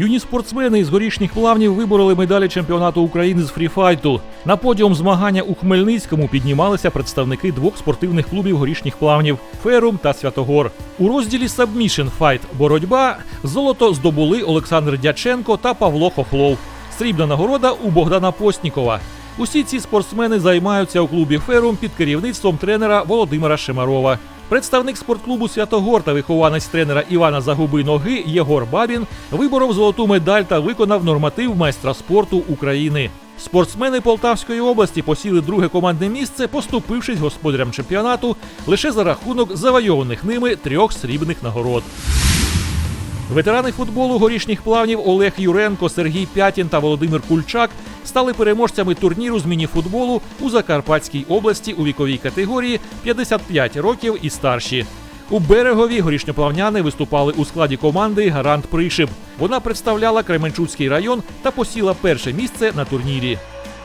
Юні спортсмени із горішніх плавнів вибороли медалі чемпіонату України з фріфайту. На подіум змагання у Хмельницькому піднімалися представники двох спортивних клубів горішніх плавнів Ферум та Святогор. У розділі Submission Fight боротьба золото здобули Олександр Дяченко та Павло Хохлов. Срібна нагорода у Богдана Постнікова. Усі ці спортсмени займаються у клубі Ферум під керівництвом тренера Володимира Шемарова. Представник спортклубу Святогор та вихованець тренера Івана Загуби ноги Єгор Бабін виборов золоту медаль та виконав норматив майстра спорту України. Спортсмени Полтавської області посіли друге командне місце, поступившись господарям чемпіонату лише за рахунок завойованих ними трьох срібних нагород. Ветерани футболу горішніх плавнів Олег Юренко, Сергій Пятін та Володимир Кульчак стали переможцями турніру з мініфутболу у Закарпатській області у віковій категорії 55 років і старші. У берегові горішньоплавняни виступали у складі команди Гарант Пришиб. Вона представляла Кременчуцький район та посіла перше місце на турнірі.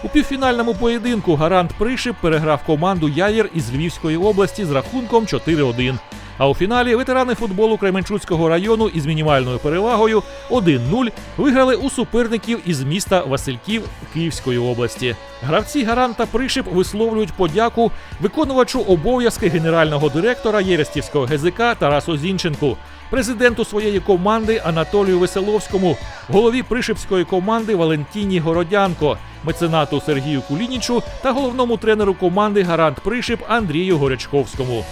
У півфінальному поєдинку Гарант Пришиб переграв команду Яєр із Львівської області з рахунком 4-1. А у фіналі ветерани футболу Кременчуцького району із мінімальною перевагою 1-0 виграли у суперників із міста Васильків Київської області. Гравці Гаранта Пришип висловлюють подяку виконувачу обов'язки генерального директора Єрестівського ГЗК Тарасу Зінченку, президенту своєї команди Анатолію Веселовському, голові Пришипської команди Валентіні Городянко, меценату Сергію Кулінічу та головному тренеру команди Гарант Пришип Андрію Горячковському.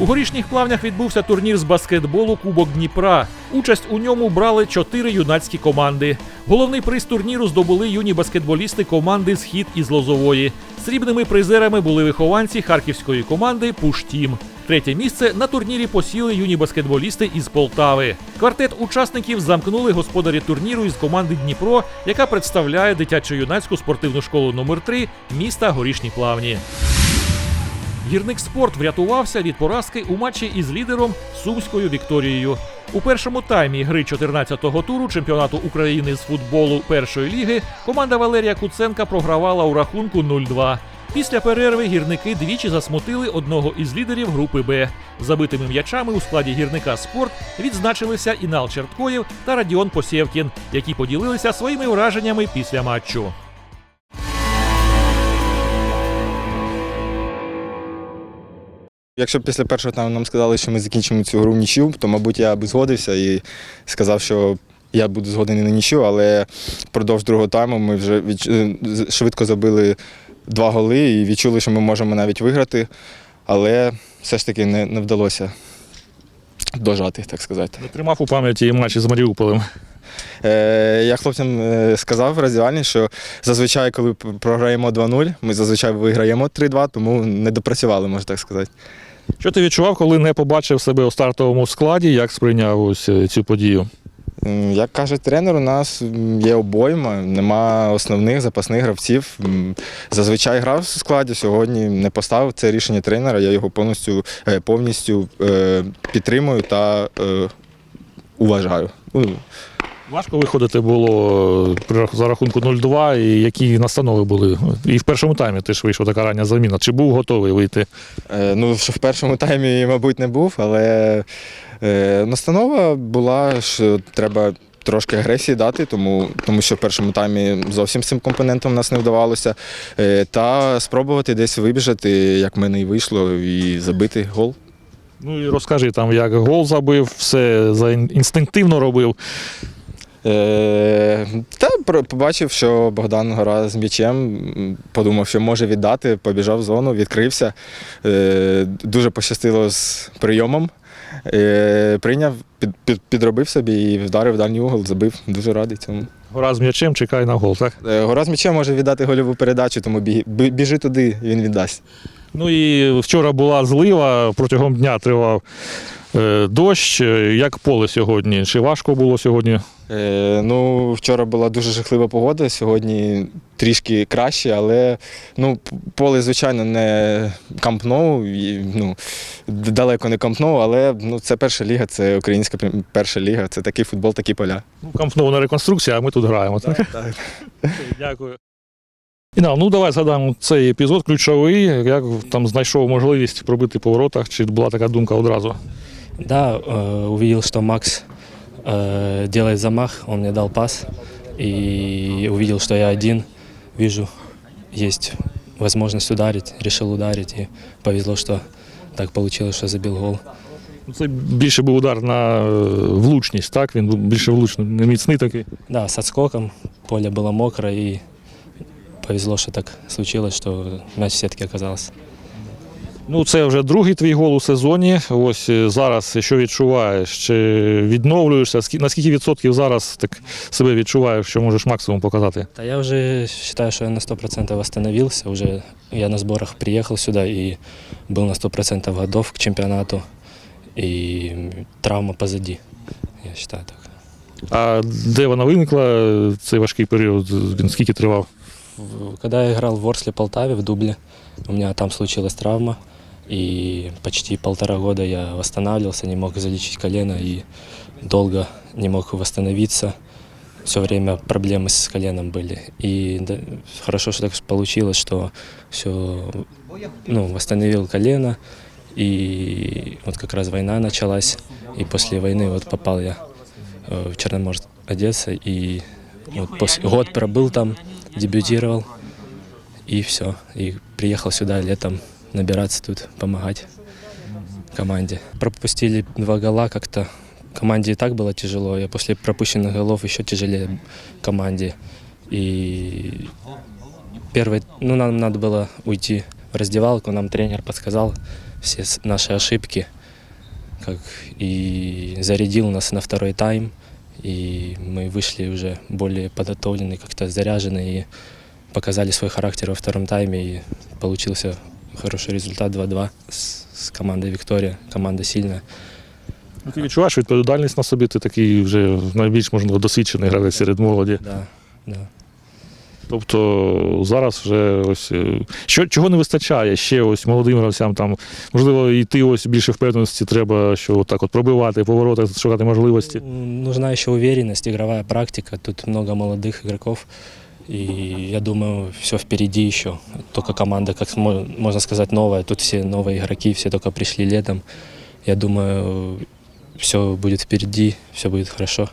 У горішніх плавнях відбувся турнір з баскетболу Кубок Дніпра. Участь у ньому брали чотири юнацькі команди. Головний приз турніру здобули юні баскетболісти команди Схід із Лозової. Срібними призерами були вихованці харківської команди Пуштім. Третє місце на турнірі посіли юні баскетболісти із Полтави. Квартет учасників замкнули господарі турніру із команди Дніпро, яка представляє дитячо-юнацьку спортивну школу номер 3 міста Горішні Плавні. Гірник спорт врятувався від поразки у матчі із лідером Сумською Вікторією. У першому таймі гри 14-го туру чемпіонату України з футболу першої ліги команда Валерія Куценка програвала у рахунку 0-2. Після перерви гірники двічі засмутили одного із лідерів групи Б. Забитими м'ячами у складі гірника спорт відзначилися Інал Черткоєв та Радіон Посєвкін, які поділилися своїми враженнями після матчу. Якщо б після першого тайму нам сказали, що ми закінчимо цю гру в нічю, то, мабуть, я б згодився і сказав, що я буду згоден на нічю, але впродовж другого тайму ми вже відч- е, швидко забили два голи і відчули, що ми можемо навіть виграти, але все ж таки не, не вдалося дожати, так сказати. Не тримав у пам'яті матчі з Маріуполем. Е, я хлопцям е, сказав в роздягальні, що зазвичай, коли програємо 2-0, ми зазвичай виграємо 3-2, тому не допрацювали, можна так сказати. Що ти відчував, коли не побачив себе у стартовому складі? Як сприйняв ось е, цю подію? Як каже тренер, у нас є обойма, нема основних запасних гравців. Зазвичай грав в складі, сьогодні не поставив. Це рішення тренера. Я його повністю, е, повністю е, підтримую та уважаю. Важко виходити було е, за рахунку 0-2, і які настанови були. І в першому таймі теж вийшла така рання заміна. Чи був готовий вийти? е, Ну, що в першому таймі, мабуть, не був, але е, настанова була, що треба. Трошки агресії дати, тому, тому що в першому таймі зовсім цим компонентом нас не вдавалося. Е, Та спробувати десь вибіжати, як в мене і вийшло, і забити гол. Ну і розкажи там, як гол забив, все інстинктивно робив. Е, Та побачив, що Богдан гора з м'ячем, подумав, що може віддати, побіжав в зону, відкрився. Е, Дуже пощастило з прийомом. Е, Прийняв, під, під, підробив собі і вдарив дальній угол, забив. Дуже радий цьому. Гора з м'ячем, чекай на гол, так? Гора з м'ячем може віддати гольову передачу, тому біг- біжи туди, він віддасть. Ну і вчора була злива, протягом дня тривав дощ. Як поле сьогодні? Чи важко було сьогодні? Е, ну, вчора була дуже жахлива погода, сьогодні трішки краще, але ну, поле, звичайно, не кампноу, ну, далеко не кампноу, але ну, це перша ліга, це українська перша ліга, це такий футбол, такі поля. Ну, кампнована реконструкція, а ми тут граємо. Так? так. Дякую. Інна, ну давай згадаємо цей епізод ключовий, як там знайшов можливість пробити по воротах, чи була така думка одразу? Да, э, увидел, что Макс э, делает замах, он мне дал пас и увидел, что я один, вижу, есть возможность ударить, решил ударить и повезло, что так получилось, что забил гол. Це більше був удар на е, влучність, так? Він був більше влучний, не міцний такий. Да, с отскоком, поле было мокро и повезло, что так случилось, что мяч в сетке оказался. Ну, це вже другий твій гол у сезоні. Ось е, зараз що відчуваєш? Чи відновлюєшся? На скільки відсотків зараз так себе відчуваєш, що можеш максимум показати? Да я уже считаю, что я на 100% восстановился. Уже я на сборах приехал сюда и был на 100% готов к чемпионату. И травма позади, я считаю так. А де вона виникла цей важкий період? Скільки тривав? Когда я играл в Ворсле Полтаве, в Дубле, у меня там случилась травма. И почти полтора года я восстанавливался, не мог залечить колено и долго не мог восстановиться. Все время проблемы с коленом были. И да, хорошо, что так получилось, что все ну, восстановил колено. И вот как раз война началась. И после войны вот попал я э, в Черноморск Одесса. И вот после, год пробыл там, дебютировал. И все. И приехал сюда летом набираться тут, помогать команде. Пропустили два гола как-то. Команде и так было тяжело, а после пропущенных голов еще тяжелее команде. И первый, ну, нам надо было уйти в раздевалку, нам тренер подсказал все наши ошибки, как и зарядил нас на второй тайм, и мы вышли уже более подготовленные, как-то заряженные, и показали свой характер во втором тайме, и получился хороший результат 2-2 с, с командой «Виктория». Команда сильная. Ну, Ти відчуваєш відповідальність на собі, ти такий вже найбільш можливо досвідчений гравець серед молоді. Да, да. Тобто зараз вже ось е, що чого не вистачає ще ось молодим гравцям там, можливо, йти ось більше впевненості треба, що так от пробивати, повороти, шукати можливості. Нужна еще уверенность, игровая практика. Тут много молодых игроков. И я думаю, все впереди еще. Только команда, как мо- можно сказать, новая. Тут все новые игроки, все только пришли летом. Я думаю, все будет впереди, все будет хорошо.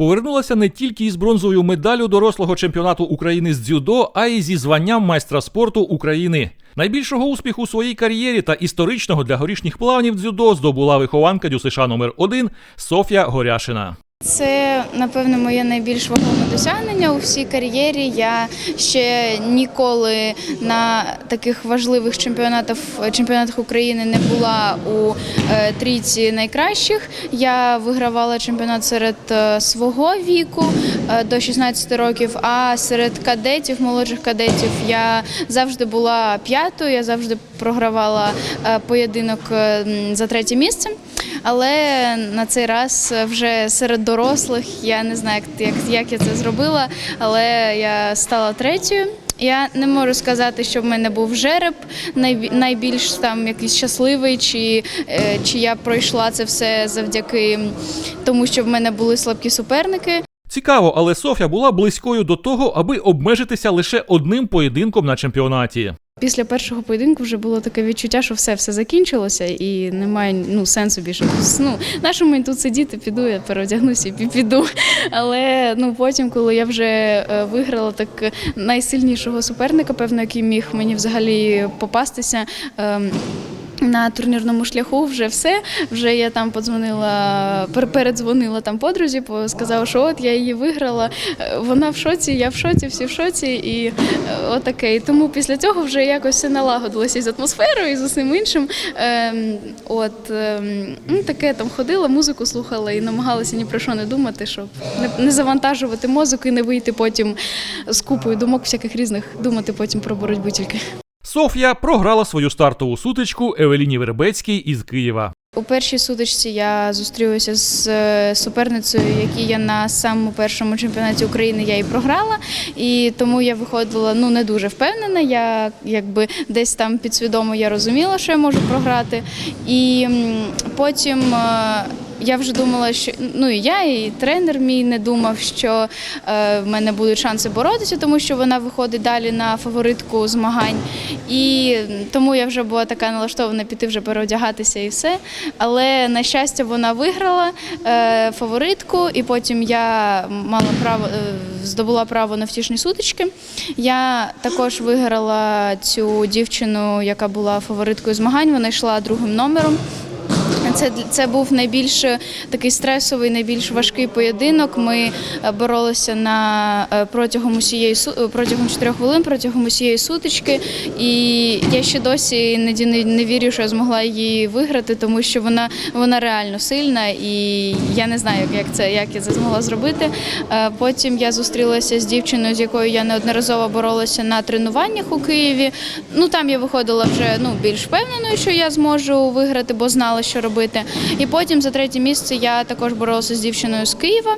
Повернулася не тільки із бронзовою медаллю дорослого чемпіонату України з дзюдо, а й зі званням майстра спорту України. Найбільшого успіху у своїй кар'єрі та історичного для горішніх плавнів дзюдо здобула вихованка Дюсиша номер 1 Софія Горяшина. Це, напевно, моє найбільш вагоме досягнення у всій кар'єрі. Я ще ніколи на таких важливих чемпіонатах, чемпіонатах України не була у е, трійці найкращих. Я вигравала чемпіонат серед е, свого віку е, до 16 років, а серед кадетів, молодших кадетів, я завжди була п'ятою, я завжди програвала поєдинок за третє місце. Але на цей раз вже серед дорослих я не знаю, як, як, я це зробила, але я стала третьою. Я не можу сказати, що в мене був жереб найбі- найбільш там якийсь щасливий, чи, е, чи я пройшла це все завдяки тому, що в мене були слабкі суперники. Цікаво, але Софія була близькою до того, аби обмежитися лише одним поєдинком на чемпіонаті. Після першого поєдинку вже було таке відчуття, що все все закінчилося і немає ну, сенсу більше. Ну, на що мені тут сидіти, піду, я переодягнуся і піду. Але ну, потім, коли я вже е, виграла так найсильнішого суперника, певно, який міг мені взагалі попастися. ем, на турнірному шляху вже все. Вже я там подзвонила, передзвонила там подрузі, по- сказала, що от я її виграла. Е, Вона в шоці, я в шоці, всі в шоці, і е, отаке. І тому після цього вже якось все налагодилося з атмосферою, і з усім іншим. Ем, от ем, ну, таке там ходила, музику слухала і намагалася ні про що не думати, щоб не завантажувати мозок і не вийти потім з купою думок всяких різних, думати потім про боротьбу тільки. Софія програла свою стартову сутичку Евеліні Вербецькій із Києва. У першій сутичці я зустрілася з е, суперницею, якій я на самому першому чемпіонаті України я і програла. І тому я виходила ну не дуже впевнена. Я якби десь там підсвідомо я розуміла, що я можу програти. І потім. Я вже думала, що ну і я, і тренер мій не думав, що е, в мене будуть шанси боротися, тому що вона виходить далі на фаворитку змагань. І тому я вже була така налаштована піти вже переодягатися і все. Але на щастя, вона виграла е, фаворитку, і потім я мала право е, здобула право на втішні сутички. Я також виграла цю дівчину, яка була фавориткою змагань. Вона йшла другим номером. Це, це був найбільш е, такий стресовий, найбільш важкий поєдинок. Ми е, боролися на е, протягом усієї протягом 4 хвилин, протягом усієї сутички. І я ще досі іноді не, не вірю, що я змогла її виграти, тому що вона, вона реально сильна, і я не знаю, як це як я це змогла зробити. Потім я зустрілася з дівчиною, з якою я неодноразово боролася на тренуваннях у Києві. Ну там я виходила вже ну більш впевненою, що я зможу виграти, бо знала, що робити. І потім за третє місце я також боролася з дівчиною з Києва.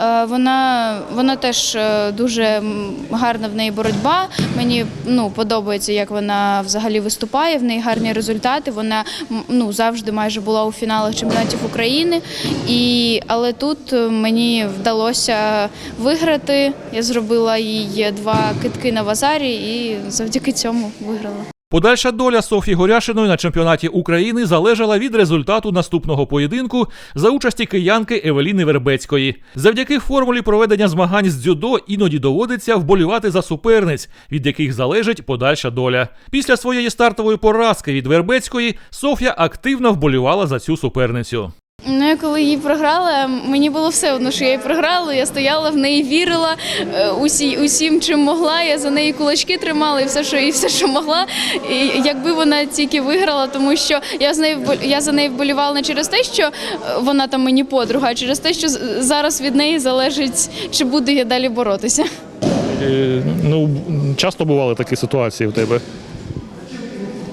Е, Вона, вона теж е, дуже гарна в неї боротьба. Мені ну, подобається, як вона взагалі виступає. В неї гарні результати. Вона ну, завжди майже була у фіналах чемпіонатів України. І, але тут е, мені вдалося виграти. Я зробила їй два китки на вазарі і завдяки цьому виграла. Подальша доля Софії Горяшиної на чемпіонаті України залежала від результату наступного поєдинку за участі киянки Евеліни Вербецької. Завдяки формулі проведення змагань з дзюдо іноді доводиться вболівати за суперниць, від яких залежить подальша доля. Після своєї стартової поразки від Вербецької Софія активно вболівала за цю суперницю. Ну, я коли її програла, мені було все одно, що я її програла. Я стояла в неї, вірила е, усі, усім, чим могла. Я за неї кулачки тримала і все, що і все, що могла. І якби вона тільки виграла, тому що я з нею я за нею вболівала не через те, що е, вона там мені подруга, а через те, що зараз від неї залежить, чи буду я далі боротися. Е, Ну, часто бували такі ситуації в тебе.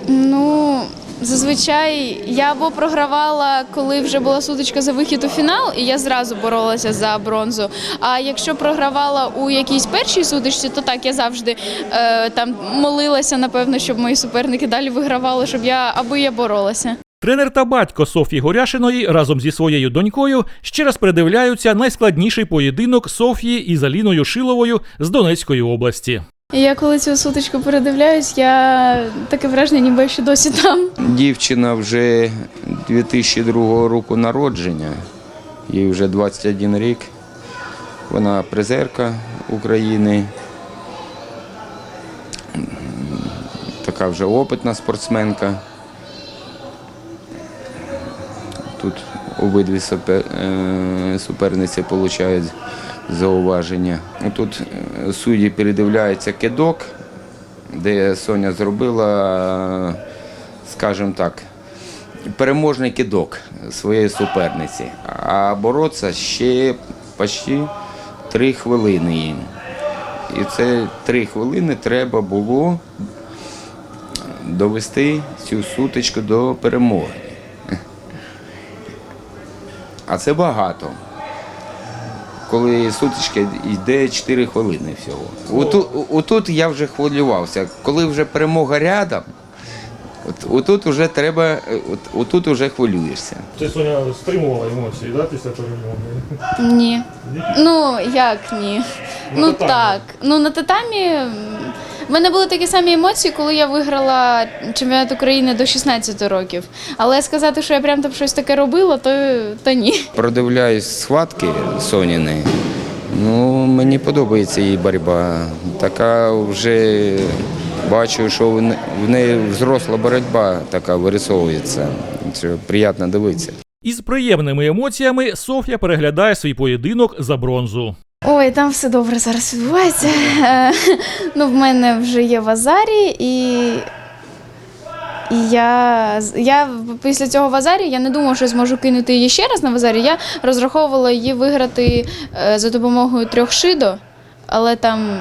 Ну, зазвичай я або програвала, коли вже була сутичка за вихід у фінал, і я зразу боролася за бронзу. А якщо програвала у якійсь першій сутичці, то так я завжди е, там молилася, напевно, щоб мої суперники далі вигравали, щоб я аби я боролася. Тренер та батько Софії Горяшиної разом зі своєю донькою ще раз передивляються найскладніший поєдинок Софії із Аліною Шиловою з Донецької області. Я коли цю сутичку передивляюсь, я таке враження, ніби ще досі там. Дівчина вже 2002 року народження, їй вже 21 рік. Вона призерка України. Така вже опитна спортсменка. Тут обидві е, суперниці отримують зауваження. Тут е, судді передивляються кидок, де Соня зробила, скажімо так, переможний кидок своєї суперниці. А боротися ще почти три хвилини їм. І це три хвилини треба було довести цю сутичку до перемоги. А це багато. Коли сутичка йде 4 хвилини всього. Отут, отут я вже хвилювався. Коли вже перемога рядом, от, отут вже треба, от, отут вже хвилюєшся. Ти Соня стримувала емоції да, після перемоги? Ні. Ну як ні? Ну татамі. так. Ну на татамі. В мене були такі самі емоції, коли я виграла чемпіонат України до 16 років. Але сказати, що я прям там щось таке робила, то, то ні. Продивляюсь схватки Соніни. Ну, мені подобається її боротьба. Така вже бачу, що в в неї взросла боротьба така вирисовується. Це приємно дивитися. Із приємними емоціями Софія переглядає свій поєдинок за бронзу. Ой, там все добре зараз відбувається. Е, Ну, в мене вже є вазарі, і, і я, я після цього вазарі я не думала, що зможу кинути її ще раз на вазарі. Я розраховувала її виграти е, за допомогою трьох шидо, але там.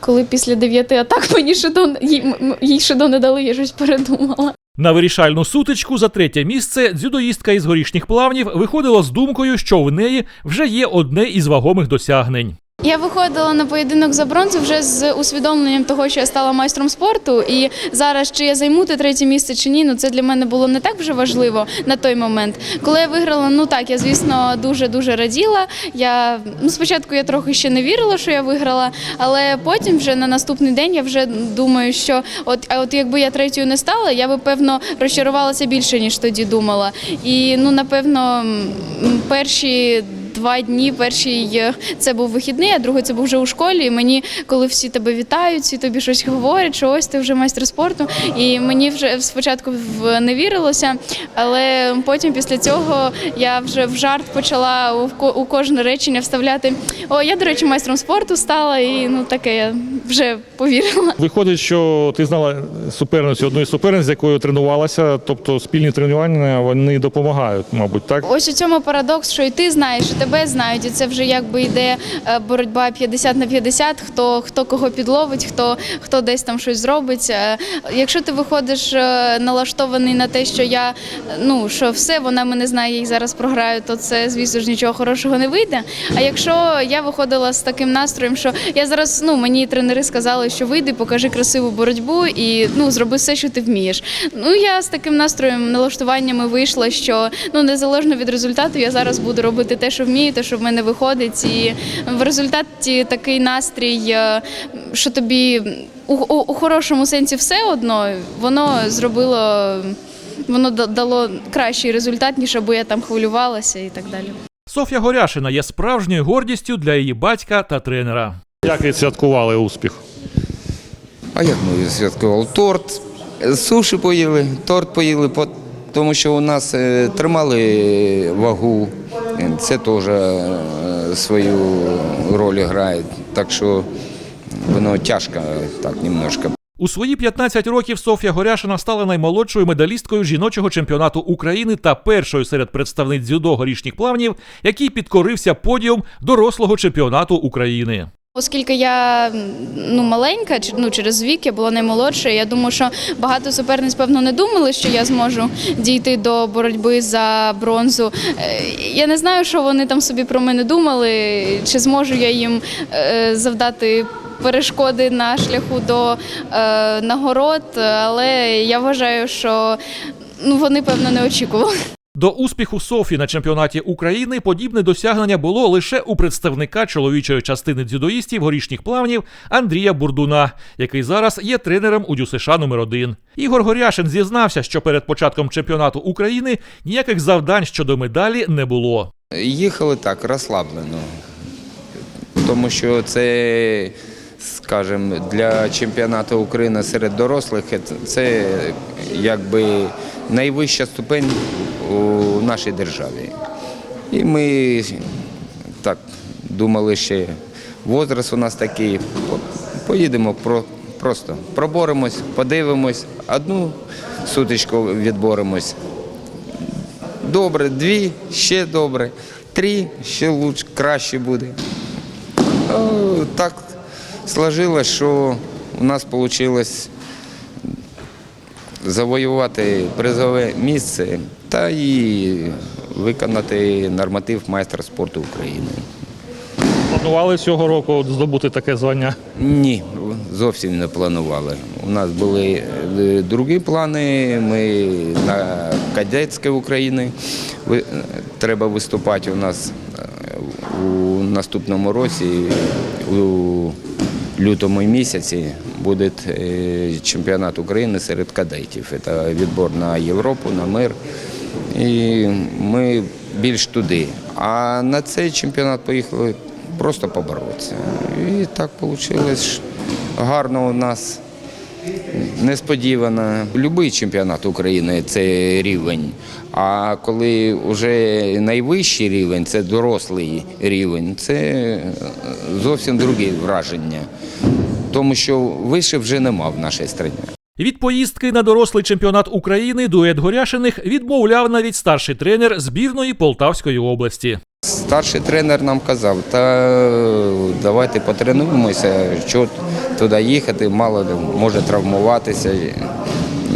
Коли після дев'яти атак мені шидо, їй, їй шидо не дали, я щось передумала. На вирішальну сутичку за третє місце дзюдоїстка із горішніх плавнів виходила з думкою, що в неї вже є одне із вагомих досягнень. Я виходила на поєдинок за бронзу вже з усвідомленням того, що я стала майстром спорту. І зараз чи я займу те третє місце чи ні, ну це для мене було не так вже важливо на той момент. Коли я виграла, ну так, я звісно дуже дуже раділа. Я ну спочатку я трохи ще не вірила, що я виграла, але потім вже на наступний день я вже думаю, що от а от якби я третьою не стала, я би певно розчарувалася більше ніж тоді думала. І ну напевно перші. Два дні перший е, це був вихідний, а другий це був вже у школі. І мені, коли всі тебе вітають, всі тобі щось говорять, що ось ти вже майстер спорту. І мені вже спочатку не вірилося, але потім після цього я вже в жарт почала у, у кожне речення вставляти. О, я, до речі, майстром спорту стала, і ну таке я вже повірила. Виходить, що ти знала суперницю, одну із суперниць, з якою тренувалася, тобто спільні тренування вони допомагають, мабуть, так? Ось у цьому парадокс, що і ти знаєш, і тебе знають, і це вже якби йде е, боротьба 50 на 50, хто, хто кого підловить, хто, хто десь там щось зробить. Е, Якщо ти виходиш е, налаштований на те, що я ну що все, вона мене знає, я їй зараз програю, то це, звісно ж, нічого хорошого не вийде. А якщо я виходила з таким настроєм, що я зараз, ну мені тренери сказали, що вийди, покажи красиву боротьбу і ну зроби все, що ти вмієш. Ну я з таким настроєм, налаштуваннями вийшла, що ну незалежно від результату, я зараз буду робити те, що вмію, те, що в мене виходить, і в результаті такий настрій, е, що тобі у, у, у хорошому сенсі все одно воно зробило. Воно дало кращий результат, ніж аби я там хвилювалася і так далі. Софія Горяшина є справжньою гордістю для її батька та тренера. Як відсвяткували успіх? А як ми святкували? Торт, суші поїли, торт поїли, по- тому що у нас е, тримали вагу. Це теж е, свою роль грає. Так що воно тяжко так немножко. У свої 15 років Софія Горяшина стала наймолодшою медалісткою жіночого чемпіонату України та першою серед представниць дзюдо горішніх плавнів, який підкорився подіум дорослого чемпіонату України. Оскільки я ну маленька, ну через вік я була наймолодшою. Я думаю, що багато суперниць, певно, не думали, що я зможу дійти до боротьби за бронзу. Е, Я не знаю, що вони там собі про мене думали, чи зможу я їм е, завдати. Перешкоди на шляху до е, нагород, але я вважаю, що ну вони певно не очікували. До успіху Софії на чемпіонаті України подібне досягнення було лише у представника чоловічої частини дзюдоїстів горішніх плавнів Андрія Бурдуна, який зараз є тренером у ДЮСШ номер 1 Ігор Горяшин зізнався, що перед початком чемпіонату України ніяких завдань щодо медалі не було. Їхали так, розслаблено. Тому що це, скажімо, для чемпіонату України серед дорослих це якби найвища ступень у нашій державі. І ми так думали ще, возраст у нас такий, поїдемо про, просто проборемось, подивимось, одну сутичку відборемось. Добре, дві, ще добре, три, ще лучше, краще буде. Так сложилось, що у нас вийшло завоювати призове місце та і виконати норматив майстра спорту України. Планували цього року здобути таке звання. Ні, зовсім не планували. У нас були е, другі плани. Ми на кадетське України треба виступати у нас е, у наступному році, у лютому місяці буде е, чемпіонат України серед кадетів. Це відбор на Європу, на мир. І ми більш туди. А на цей чемпіонат поїхали просто поборотися. І так вийшло. Гарно у нас. Несподівано. Любий чемпіонат України це рівень. А коли вже найвищий рівень, це дорослий рівень, це е, зовсім друге враження. Тому що вище вже нема в нашій країні. Від поїздки на дорослий чемпіонат України дует Горяшиних відмовляв навіть старший тренер збірної Полтавської області. Старший тренер нам казав, та давайте потренуємося, що туди їхати, мало може травмуватися.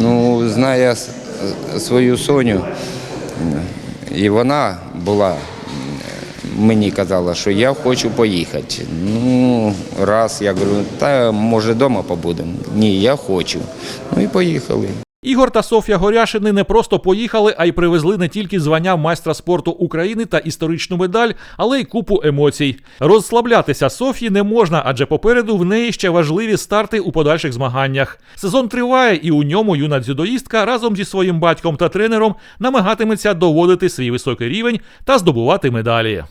Ну, знає свою Соню, і вона була мені казала, що я хочу поїхати. Ну, раз, я говорю, та може вдома побудемо. Ні, я хочу. Ну і поїхали. Ігор та Софія Горяшини не просто поїхали, а й привезли не тільки звання майстра спорту України та історичну медаль, але й купу емоцій. Розслаблятися Софії не можна, адже попереду в неї ще важливі старти у подальших змаганнях. Сезон триває, і у ньому юна дзюдоїстка разом зі своїм батьком та тренером намагатиметься доводити свій високий рівень та здобувати медалі.